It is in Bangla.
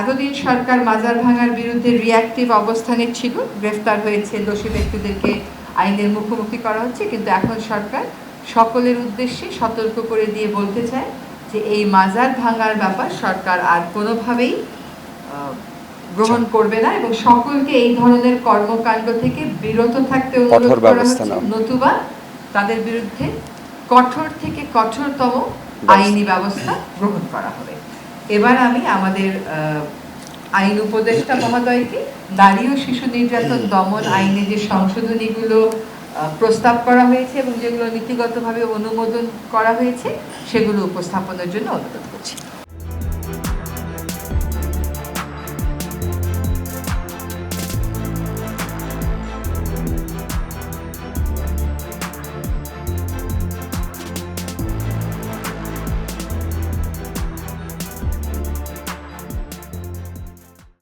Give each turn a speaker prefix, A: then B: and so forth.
A: এতদিন সরকার মাজার ভাঙার বিরুদ্ধে রিয়াক্টিভ অবস্থানে ছিল গ্রেফতার হয়েছে দোষী ব্যক্তিদেরকে আইনের মুখোমুখি করা হচ্ছে কিন্তু এখন সরকার সকলের উদ্দেশ্যে সতর্ক করে দিয়ে বলতে চায় যে এই মাজার ভাঙার ব্যাপার সরকার আর কোনোভাবেই গ্রহণ করবে না এবং সকলকে এই ধরনের কর্মকাণ্ড থেকে বিরত থাকতে অনুরোধ করা হচ্ছে। নতুবা তাদের বিরুদ্ধে কঠোর থেকে কঠোরতম আইনি ব্যবস্থা গ্রহণ করা হবে। এবার আমি আমাদের আইন উপদেষ্টা মহোদয়কে নারী ও শিশু নির্যাতন দমন আইনে যে সংশোধনীগুলো প্রস্তাব করা হয়েছে এবং যেগুলো নীতিগতভাবে অনুমোদন করা হয়েছে, সেগুলো উপস্থাপনের জন্য অনুরোধ করছি।